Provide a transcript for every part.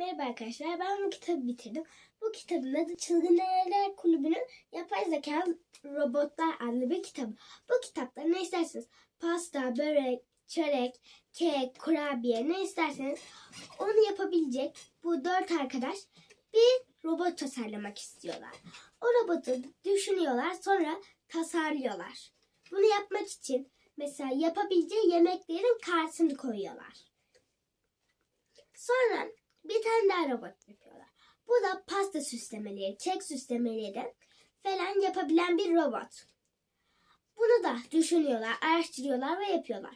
Merhaba arkadaşlar. Ben bu kitabı bitirdim. Bu kitabın adı Çılgın Deneler Kulübü'nün Yapay Zeka Robotlar adlı bir kitabı. Bu kitapta ne isterseniz pasta, börek, çörek, kek, kurabiye ne isterseniz onu yapabilecek bu dört arkadaş bir robot tasarlamak istiyorlar. O robotu düşünüyorlar sonra tasarlıyorlar. Bunu yapmak için mesela yapabileceği yemeklerin karşısını koyuyorlar. Sonra bir tane daha robot yapıyorlar. Bu da pasta süslemeleri, kek süslemeleri falan yapabilen bir robot. Bunu da düşünüyorlar, araştırıyorlar ve yapıyorlar.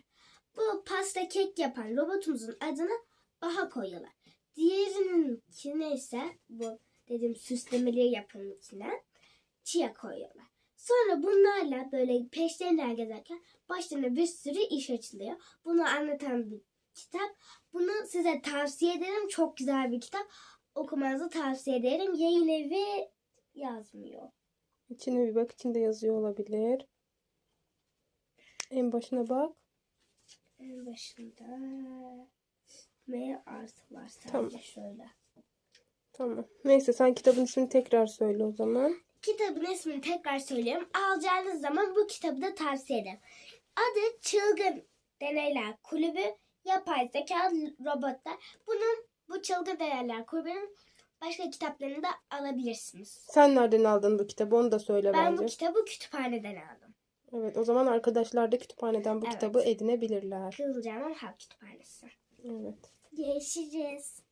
Bu pasta kek yapan robotumuzun adını Baha koyuyorlar. Diğerininkine ise bu dediğim süslemeleri yapan içine Chia koyuyorlar. Sonra bunlarla böyle peşlerinden gezerken başlarına bir sürü iş açılıyor. Bunu anlatan bir kitap. Bunu size tavsiye ederim. Çok güzel bir kitap. Okumanızı tavsiye ederim. Yayın evi yazmıyor. İçine bir bak. içinde yazıyor olabilir. En başına bak. En başında M artı var sadece Tamam. şöyle. Tamam. Neyse sen kitabın ismini tekrar söyle o zaman. Kitabın ismini tekrar söylüyorum. Alacağınız zaman bu kitabı da tavsiye ederim. Adı Çılgın Deneyler Kulübü Yapay Zeka Robotlar. Bunun bu Çılgın Deneyler Kulübü'nün başka kitaplarını da alabilirsiniz. Sen nereden aldın bu kitabı onu da söyle Ben bence. bu kitabı kütüphaneden aldım. Evet o zaman arkadaşlar da kütüphaneden bu Evet. kitabı edinebilirler. Kızılcahamam Halk Kütüphanesi. Evet. Görüşürüz.